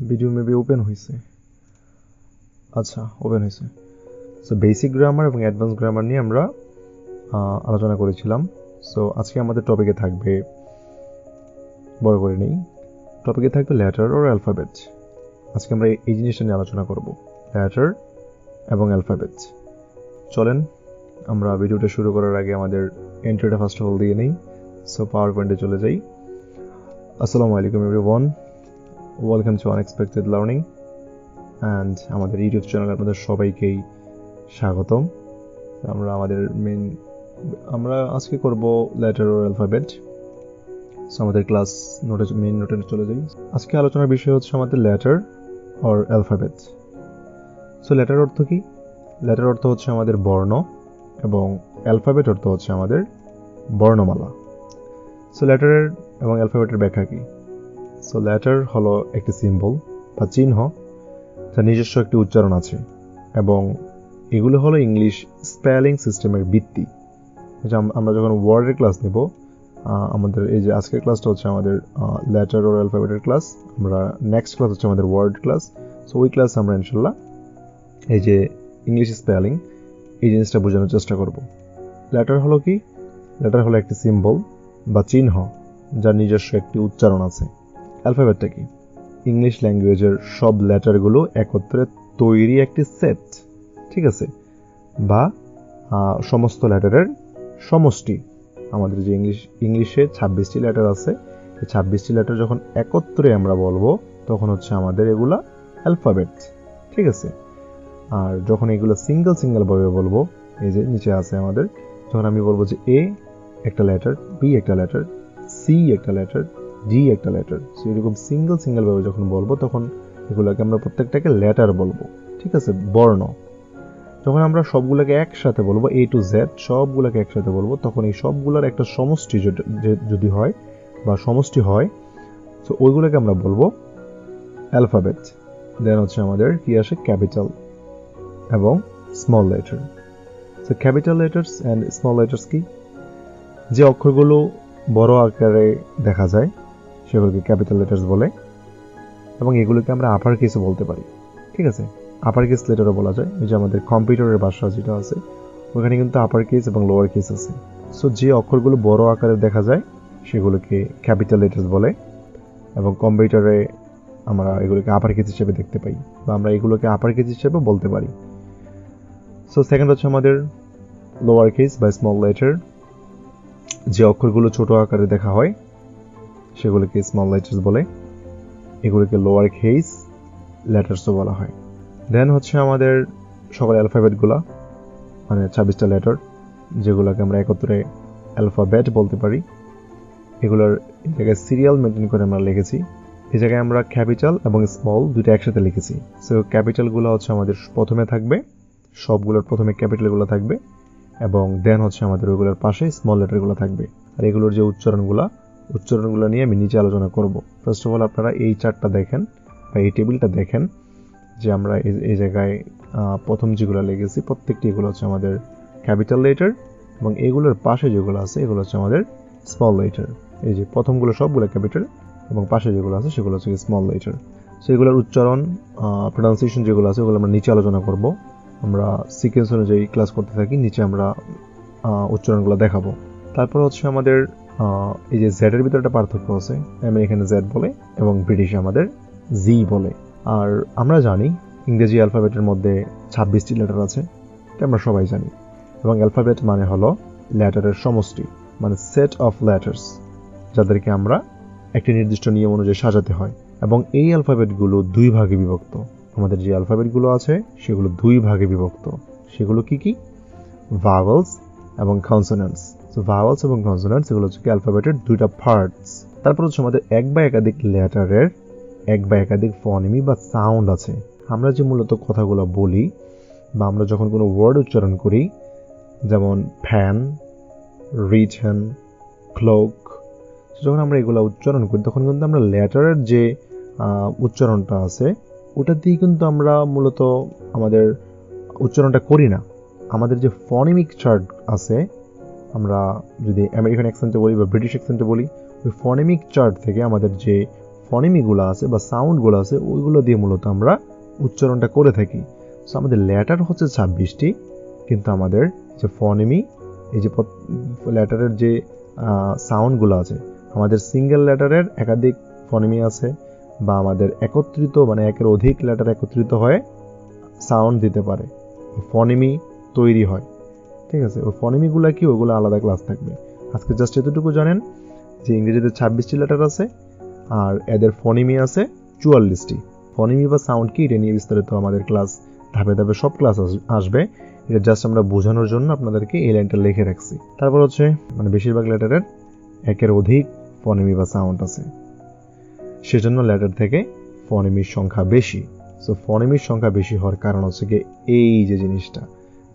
Video maybe open হয়েছে আচ্ছা open হয়েছে সো বেসিক গ্রামার এবং অ্যাডভান্স গ্রামার নিয়ে আমরা আলোচনা করেছিলাম। সো আজকে আমাদের টপিকে থাকবে, বড় করে নেই। টপিকে থাকবে লেটার ওর অ্যালফাবেট আজকে আমরা এই- জিনিসটা নিয়ে আলোচনা করব। লেটার এবং অ্যালফাবেট চলেন, আমরা ভিডিওটা শুরু করার আগে আমাদের এন্ট্রিটা ফার্স্ট অফ অল দিয়ে নেই। সো পাওয়ার পয়েন্টে চলে যাই। আসসালামু আলাইকুম everyone welcome to unexpected learning and আমাদের ইউটিউব চ্যানেলে আপনাদের সবাইকেই স্বাগতম। আমরা আমাদের মেন আমরা আজকে করব লেটার ও অ্যালফাবেট সো আমাদের ক্লাস নোটে মেন নোটে চলে যাই। আজকে আলোচনার বিষয় হচ্ছে আমাদের letter or alphabet so letter অর্থ কি? লেটার অর্থ হচ্ছে আমাদের বর্ণ, এবং অ্যালফাবেট অর্থ হচ্ছে আমাদের বর্ণমালা। সো লেটারের এবং অ্যালফাবেটের ব্যাখ্যা কি? সো লেটার হলো একটি সিম্বল বা চিহ্ন যার নিজস্ব একটি উচ্চারণ আছে এবং এগুলো হলো ইংলিশ স্পেলিং সিস্টেমের ভিত্তি। আমরা যখন ওয়ার্ডের ক্লাস নেব আমাদের এই যে আজকের ক্লাসটা হচ্ছে আমাদের লেটার ওর অ্যালফাবেটের ক্লাস আমরা নেক্সট ক্লাস হচ্ছে আমাদের ওয়ার্ড ক্লাস সো ওই ক্লাস আমরা ইনশাল্লাহ এই যে ইংলিশ স্পেলিং এই জিনিসটা বোঝানোর চেষ্টা করব। লেটার হলো কি? লেটার হলো একটি সিম্বল বা চিহ্ন যার নিজস্ব একটি উচ্চারণ আছে। অ্যালফাবেটটা কি? ইংলিশ ল্যাঙ্গুয়েজের সব লেটারগুলো একত্রে তৈরি একটি সেট, ঠিক আছে? বা সমস্ত লেটারের সমষ্টি। আমাদের যে ইংলিশ, ইংলিশে ছাব্বিশটি লেটার আছে, এই ছাব্বিশটি লেটার যখন একত্রে আমরা বলব, তখন হচ্ছে আমাদের এগুলা অ্যালফাবেট, ঠিক আছে? আর যখন এগুলো সিঙ্গেল সিঙ্গেল ভাবে বলব, এই যে নিচে আছে আমাদের যখন আমি বলব যে এ একটা লেটার, বি একটা লেটার, সি একটা লেটার ডি একটা লেটার সো এরকম সিঙ্গেল সিঙ্গেল ভাবে যখন বলব, তখন এগুলোকে আমরা প্রত্যেকটাকে লেটার বলব। ঠিক আছে? বর্ণ। যখন আমরা সবগুলোকে একসাথে বলব এ টু জেড সবগুলোকে একসাথে বলব, তখন এই সবগুলোর একটা সমষ্টি যদি- হয়, বা সমষ্টি হয় তো ওইগুলোকে আমরা বলব অ্যালফাবেট দেন হচ্ছে আমাদের কি আসে? ক্যাপিটাল এবং small letter so capital letters and small letters কি? যে অক্ষরগুলো বড় আকারে দেখা যায় সেগুলোকে ক্যাপিটাল লেটার্স বলে, এবং এগুলোকে আমরা আপার কেসে বলতে পারি। ঠিক আছে? আপার কেস লেটারও বলা যায়। এই যে আমাদের কম্পিউটারের ভাষা যেটা আছে, ওখানে কিন্তু আপার কেস এবং লোয়ার কেস আছে। সো যে অক্ষরগুলো বড় আকারে দেখা যায়, সেগুলোকে ক্যাপিটাল লেটার্স বলে, এবং কম্পিউটারে আমরা এগুলোকে আপার কেস হিসেবে দেখতে পাই, বা আমরা এগুলোকে আপার কেস হিসেবে বলতে পারি। সো সেকেন্ড হচ্ছে আমাদের লোয়ার কেস বা স্মল লেটার যে অক্ষরগুলো ছোট আকারে দেখা হয় সেগুলোকে স্মল লেটার্স বলে, এগুলোকে লোয়ার কেস লেটার্সও বলা হয়। দেন হচ্ছে আমাদের সকল অ্যালফাবেটগুলা মানে ছাব্বিশটা লেটার যেগুলোকে আমরা একত্রে অ্যালফাবেট বলতে পারি। এগুলোর জায়গায় সিরিয়াল মেনটেন করে আমরা লিখেছি। এই জায়গায় আমরা ক্যাপিটাল এবং স্মল দুটো একসাথে লিখেছি। সো ক্যাপিটালগুলো হচ্ছে আমাদের প্রথমে থাকবে, সবগুলোর প্রথমে ক্যাপিটালগুলো থাকবে, এবং দেন হচ্ছে আমাদের ওইগুলোর পাশে স্মল লেটারগুলো থাকবে। আর এগুলোর যে উচ্চারণগুলো উচ্চারণগুলো নিয়ে আমি নিচে আলোচনা করব। ফার্স্ট অফ অল আপনারা এই চারটা দেখেন বা এই টেবিলটা দেখেন যে আমরা এই জায়গায় প্রথম যেগুলো লেগেছি, প্রত্যেকটি এগুলো হচ্ছে আমাদের ক্যাপিটাল লেটার এবং এগুলোর পাশে যেগুলো আছে, এগুলো হচ্ছে আমাদের স্মল লেটার এই যে প্রথমগুলো সবগুলো ক্যাপিটাল এবং পাশে যেগুলো আছে, সেগুলো হচ্ছে স্মল লেটার সো এগুলোর উচ্চারণ প্রোনাউন্সিয়েশন যেগুলো আছে, ওগুলো আমরা নিচে আলোচনা করব। আমরা সিকোয়েন্স অনুযায়ী ক্লাস করতে থাকি, নিচে আমরা উচ্চারণগুলো দেখাবো। তারপর হচ্ছে আমাদের এই যে জেডের ভিতরে একটা পার্থক্য আছে আমেরিকানে জেড বলে এবং ব্রিটিশে আমাদের জি বলে। আর আমরা জানি ইংরেজি অ্যালফাবেটের মধ্যে ছাব্বিশটি লেটার আছে, এটা আমরা সবাই জানি। এবং অ্যালফাবেট মানে হলো লেটারের সমষ্টি মানে সেট অফ লেটার্স যাদেরকে আমরা একটি নির্দিষ্ট নিয়ম অনুযায়ী সাজাতে হয়। এবং এই অ্যালফাবেটগুলো দুই ভাগে বিভক্ত। আমাদের যে অ্যালফাবেটগুলো আছে, সেগুলো দুই ভাগে বিভক্ত। সেগুলো কি কি? ভাওয়েলস এবং কনসোনেন্টস তো ভাওয়েলস এবং কনসোনেন্টস এগুলো হচ্ছে অ্যালফাবেটের দুইটা পার্টস তারপর হচ্ছে আমাদের এক বা একাধিক লেটারের এক বা একাধিক ফনিমি বা সাউন্ড আছে। আমরা যে মূলত কথাগুলো বলি বা আমরা যখন কোনো ওয়ার্ড উচ্চারণ করি, যেমন ফ্যান রিটেন ক্লোক যখন আমরা এগুলো উচ্চারণ করি, তখন কিন্তু আমরা লেটারের যে উচ্চারণটা আছে, ওটা দিয়ে কিন্তু আমরা মূলত আমাদের উচ্চারণটা করি না। আমাদের যে ফনিমিক চার্ট আছে আমরা যদি আমেরিকান অ্যাকসেন্টে বলি বা ব্রিটিশ অ্যাকসেন্টে বলি, ওই ফনেমিক চার্ট থেকে আমাদের যে ফনিমিগুলো আছে বা সাউন্ডগুলো আছে, ওইগুলো দিয়ে মূলত আমরা উচ্চারণটা করে থাকি। সো আমাদের লেটার হচ্ছে ছাব্বিশটি, কিন্তু আমাদের যে ফনিমি এই যে লেটারের যে সাউন্ডগুলো আছে, আমাদের সিঙ্গেল লেটারের একাধিক ফনিমি আছে বা আমাদের একত্রিত মানে একের অধিক লেটার একত্রিত হয়ে সাউন্ড দিতে পারে। ফনিমি তৈরি হয়। ঠিক আছে, ওই ফনিমিগুলো কি, ওগুলো আলাদা ক্লাস থাকবে। আজকে জাস্ট এতটুকু জানেন যে ইংরেজিতে ছাব্বিশটি লেটার আছে আর এদের ফনিমি আছে চুয়াল্লিশটি। ফনিমি বা সাউন্ড কি, এটা নিয়ে বিস্তারিত আমাদের ক্লাস ধাপে ধাপে সব ক্লাস আসবে। এটা জাস্ট আমরা বোঝানোর জন্য আপনাদেরকে এই লাইনটা লিখে রাখছি। তারপর হচ্ছে মানে বেশিরভাগ লেটারের একের অধিক ফনিমি বা সাউন্ড আছে। সেজন্য লেটার থেকে ফনিমির সংখ্যা বেশি। সো ফনিমির সংখ্যা বেশি হওয়ার কারণ হচ্ছে কি এই যে জিনিসটা,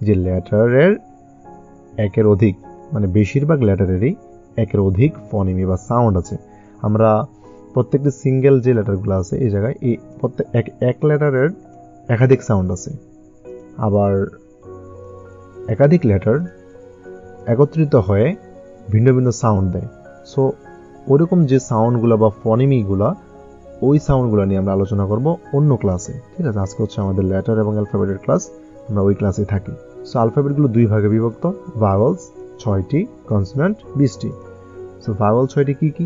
যে লেটারের একের অধিক মানে বেশিরভাগ লেটারেরই একের অধিক ফনিমি বা সাউন্ড আছে। আমরা প্রত্যেকটি সিঙ্গেল যে লেটারগুলো আছে, এই জায়গায় এই প্রত্যেক, এক এক লেটারের একাধিক সাউন্ড আছে। আবার একাধিক লেটার একত্রিত হয়ে ভিন্ন ভিন্ন সাউন্ড দেয়। সো ওরকম যে সাউন্ডগুলো বা ফনিমিগুলো ওই সাউন্ডগুলো নিয়ে আমরা আলোচনা করব অন্য ক্লাসে ঠিক আছে? আজকে হচ্ছে আমাদের লেটার এবং অ্যালফাবেটের ক্লাস আমরা ওই ক্লাসে থাকি। সো আলফাবেটগুলো দুই ভাগে বিভক্ত। ভাওয়েলস ছয়টি। কনসোনেন্ট বিশটি। সো ভাওয়েল ছয়টি কি কি?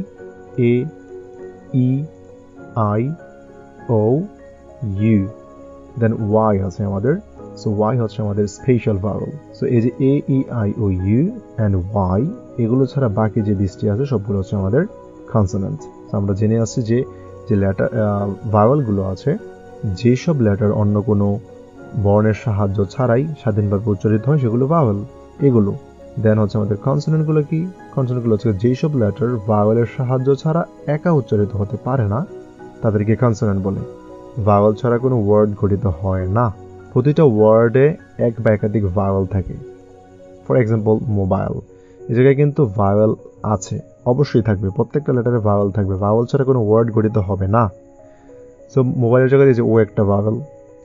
A E I O U then Y আছে আমাদের। সো ওয়াই হচ্ছে আমাদের স্পেশাল ভাওয়েল সো এই যে A E I O U and Y এগুলো ছাড়া বাকি যে বৃষ্টি আছে, সবগুলো হচ্ছে আমাদের কনসোনেন্ট আমরা জেনে আসছি যে যে লেটার ভাওয়েলগুলো আছে, যেসব লেটার অন্য কোনো বর্ণের সাহায্য ছাড়াই স্বাধীনভাবে উচ্চারিত হয় সেগুলো ভাওয়েল এগুলো। দেন হচ্ছে আমাদের কনসোনেন্টগুলো কি? কনসোনেন্টগুলো হচ্ছে যেসব লেটার ভাওয়েলের সাহায্য ছাড়া একা উচ্চারিত হতে পারে না, তাদেরকে কনসোনেন্ট বলে। ভাওয়েল ছাড়া কোনো ওয়ার্ড গঠিত হয় না। প্রতিটা ওয়ার্ডে এক বা একাধিক ভাওয়েল থাকে। ফর এক্সাম্পল মোবাইল এই জায়গায় কিন্তু ভাওয়েল আছে, অবশ্যই থাকবে। প্রত্যেকটা লেটারে ভাওয়েল থাকবে। ভাওয়েল ছাড়া কোনো ওয়ার্ড গঠিত হবে না। সো মোবাইলের জায়গায় যে ও একটা ভাওয়েল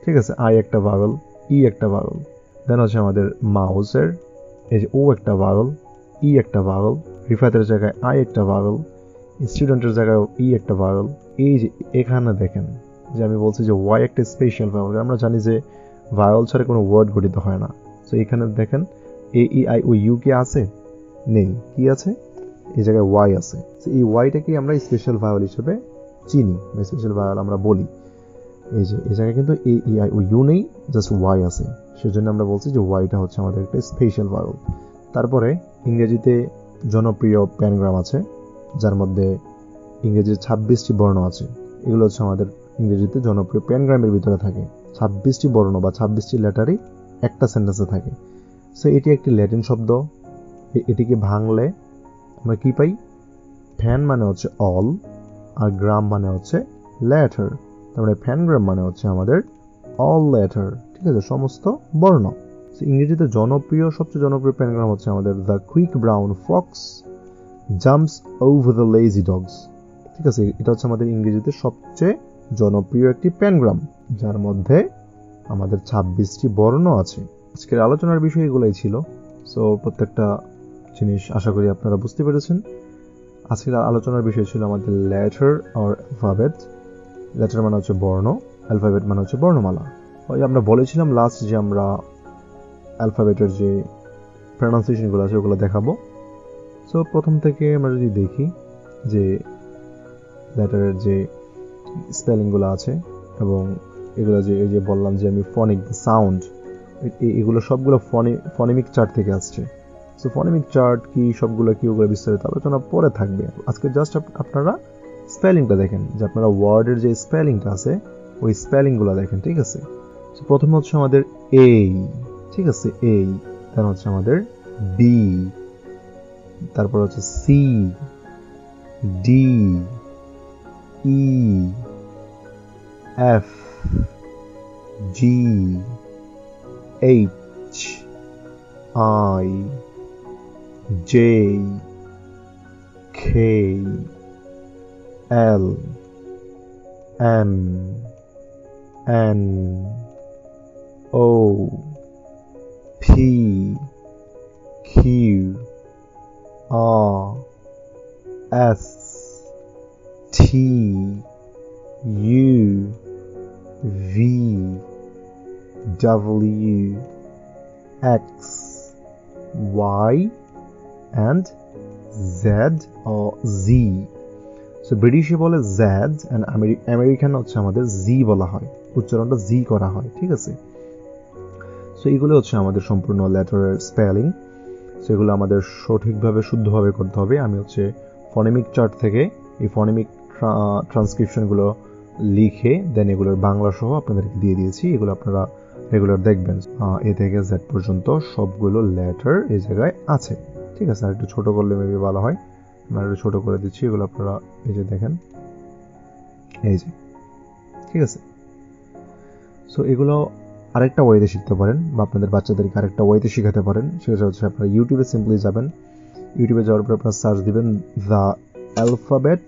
ঠিক আছে আই একটা ভাওয়েল ই একটা ভাওয়েল দেন হচ্ছে আমাদের মাউসের এই যে ও একটা ভাওয়েল ই একটা ভাওয়েল রিফাতের জায়গায় আই একটা ভাওয়েল স্টুডেন্টের জায়গায় ই একটা ভাওয়েল এই যে এখানে দেখেন যে আমি বলছি যে ওয়াই একটা স্পেশাল ভাওয়েল আমরা জানি যে ভাওয়েল ছাড়া কোনো ওয়ার্ড গঠিত হয় না। তো এখানে দেখেন এ ই আই ও ইউ কি আছে? নেই। কি আছে? এই জায়গায় ওয়াই আছে। এই ওয়াইটাকে আমরা স্পেশাল ভাওয়েল হিসেবে চিনি স্পেশাল ভাওয়েল আমরা বলি। এই যে, এই জায়গায় কিন্তু A, E, I, O, U নেই জাস্ট ওয়াই আছে। সেজন্য আমরা বলছি যে ওয়াইটা হচ্ছে আমাদের একটা স্পেশাল ভাওয়েল তারপরে ইংরেজিতে জনপ্রিয় প্যানগ্রাম আছে, যার মধ্যে ইংরেজির ছাব্বিশটি বর্ণ আছে। এগুলো হচ্ছে আমাদের ইংরেজিতে জনপ্রিয় প্যানগ্রামের ভিতরে থাকে। ছাব্বিশটি বর্ণ বা ছাব্বিশটি লেটারই একটা সেন্টেন্সে থাকে। সো এটি একটি ল্যাটিন শব্দ। এটিকে ভাঙলে আমরা কি পাই? ফ্যান মানে হচ্ছে অল আর গ্রাম মানে হচ্ছে ল্যাটার তার মানে ফ্যানগ্রাম মানে হচ্ছে আমাদের অল লেটার ঠিক আছে? সমস্ত বর্ণ। ইংরেজিতে জনপ্রিয়, সবচেয়ে জনপ্রিয় প্যানগ্রাম হচ্ছে আমাদের the quick brown fox jumps over the lazy dogs ঠিক আছে? এটা হচ্ছে আমাদের ইংরেজিতে সবচেয়ে জনপ্রিয় একটি প্যানগ্রাম, যার মধ্যে আমাদের ছাব্বিশটি বর্ণ আছে। আজকের আলোচনার বিষয় এগুলোই ছিল। সো প্রত্যেকটা জিনিস আশা করি আপনারা বুঝতে পেরেছেন। আজকের আলোচনার বিষয় ছিল আমাদের লেটার আর অ্যালফাবেট লেটার মানে হচ্ছে বর্ণ অ্যালফাবেট মানে হচ্ছে বর্ণমালা। ওই আমরা বলেছিলাম লাস্ট যে আমরা অ্যালফাবেটের যে প্রনাউন্সিয়েশনগুলো আছে ওগুলো দেখাবো। সো প্রথম থেকে আমরা যদি দেখি যে লেটারের যে স্পেলিংগুলো আছে এবং এগুলো যে, এই যে বললাম যে আমি ফনিক সাউন্ড এগুলো সবগুলো ফনি ফনেমিক চার্ট থেকে আসছে। সো ফনেমিক চার্ট কি, সবগুলো কি, ওগুলো বিস্তারিত আলোচনা পরে থাকবে। আজকে জাস্ট আপনারা স্পেলিংটা দেখেন, যে আপনারা ওয়ার্ডের যে স্পেলিংটা আছে, ওই স্পেলিংগুলো দেখেন, ঠিক আছে? প্রথমে হচ্ছে আমাদের এই ঠিক আছে? এই তার হচ্ছে আমাদের বি তারপর হচ্ছে C D E F G H I J K L M N O P Q R S T U V W X Y and Z or Z. So ব্রিটিশে বলে জ্যাজ অ্যান্ড আমেরিকান হচ্ছে আমাদের জি বলা হয়। উচ্চারণটা জি করা হয়, ঠিক আছে? সো এইগুলো হচ্ছে আমাদের সম্পূর্ণ লেটারের স্পেলিং সো এগুলো আমাদের সঠিকভাবে, শুদ্ধভাবে করতে হবে। আমি হচ্ছে ফনেমিক চার্ট থেকে এই ফনেমিক ট্রান্সক্রিপশনগুলো লিখে দেন এগুলোর বাংলা সহ আপনাদেরকে দিয়ে দিয়েছি। এগুলো আপনারা রেগুলার দেখবেন। এ থেকে জেড পর্যন্ত সবগুলো লেটার এই জায়গায় আছে। ঠিক আছে? আর একটু ছোটো করলে মেবি ভালো হয়। আমি একটু ছোটো করে দিচ্ছি, এগুলো আপনারা এই যে দেখেন। এই যে, ঠিক আছে? সো এগুলো আরেকটা ওয়েতে শিখতে পারেন, বা আপনাদের বাচ্চাদেরকে আরেকটা ওয়েতে শেখাতে পারেন। সেটা হচ্ছে আপনারা ইউটিউবে সিম্পলি যাবেন ইউটিউবে যাওয়ার পর আপনারা সার্চ দিবেন দ্য অ্যালফাবেট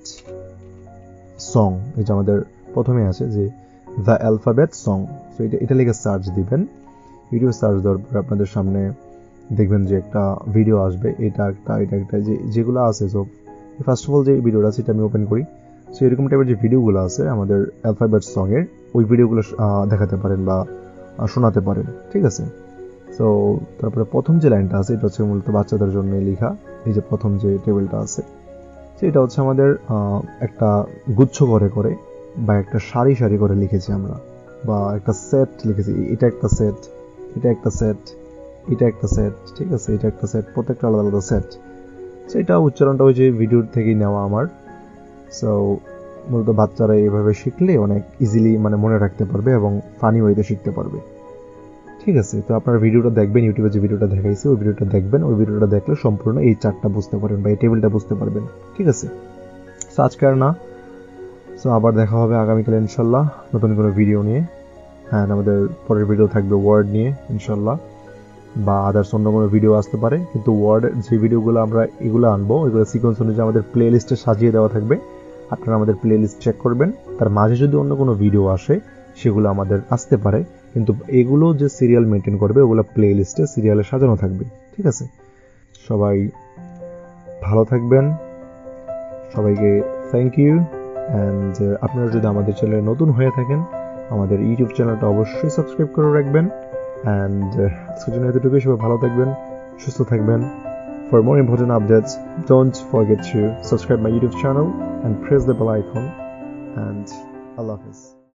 সং এই যে আমাদের প্রথমে আছে যে দ্য অ্যালফাবেট সং সো এটা এটা লিখে সার্চ দিবেন। ইউটিউবে সার্চ দেওয়ার পর আপনাদের সামনে দেখবেন যে একটা ভিডিও আসবে, এটা একটা এটা একটা, যে, যেগুলো আছে সো ফার্স্ট অফ অল যে ভিডিওটা এটা আমি ওপেন করি। সো এরকম টাইপের যে ভিডিওগুলো আছে, আমাদের অ্যালফাবেট সঙের ওই ভিডিওগুলো দেখাতে পারেন বা শোনাতে পারেন, ঠিক আছে? সো তারপরে প্রথম যে লাইনটা আছে, এটা হচ্ছে মূলত বাচ্চাদের জন্য লেখা। এই যে প্রথম যে টেবিলটা আছে সেটা হচ্ছে আমাদের একটা গুচ্ছ করে করে, বা একটা সারি সারি করে লিখেছি আমরা, বা একটা সেট লিখেছি। এটা একটা সেট এটা একটা সেট এটা একটা সেট ঠিক আছে? এটা একটা সেট প্রত্যেকটা আলাদা আলাদা সেট সো এটা উচ্চারণটা ওই যে ভিডিওর থেকেই নেওয়া আমার। সো মূলত বাচ্চারা এইভাবে শিখলে অনেক ইজিলি মানে মনে রাখতে পারবে এবং ফানি ওয়েতে শিখতে পারবে। ঠিক আছে? তো আপনারা ভিডিওটা দেখবেন ইউটিউবে যে ভিডিওটা দেখাইছি, ওই ভিডিওটা দেখবেন। ওই ভিডিওটা দেখলে সম্পূর্ণ এই চারটা বুঝতে পারবেন বা এই টেবিলটা বুঝতে পারবেন। ঠিক আছে? সো আজকে আর না। সো আবার দেখা হবে আগামীকাল ইনশাল্লাহ নতুন কোনো ভিডিও নিয়ে। হ্যাঁ আমাদের পরের ভিডিও থাকবে ওয়ার্ড নিয়ে, ইনশাল্লাহ। বা আদার্স অন্য কোনো ভিডিও আসতে পারে, কিন্তু ওয়ার্ড যে ভিডিওগুলো আমরা এগুলো আনব, এগুলো সিকোয়েন্স অনুযায়ী আমাদের প্লে লিস্টে সাজিয়ে দেওয়া থাকবে। আপনারা আমাদের প্লে লিস্ট চেক করবেন। তার মাঝে যদি অন্য কোনো ভিডিও আসে, সেগুলো আমাদের আসতে পারে। কিন্তু এগুলো যে সিরিয়াল মেনটেন করবে, ওগুলো প্লে লিস্টে সিরিয়ালে সাজানো থাকবে। ঠিক আছে? সবাই ভালো থাকবেন। সবাইকে থ্যাংক ইউ অ্যান্ড আপনারা যদি আমাদের চ্যানেলে নতুন হয়ে থাকেন, আমাদের ইউটিউব চ্যানেলটা অবশ্যই সাবস্ক্রাইব করে রাখবেন। অ্যান্ড আজকের জন্য এতটুকুই সবাই ভালো থাকবেন সুস্থ থাকবেন For more important updates, don't forget to subscribe my YouTube channel and press the bell icon. And Allah Hafiz.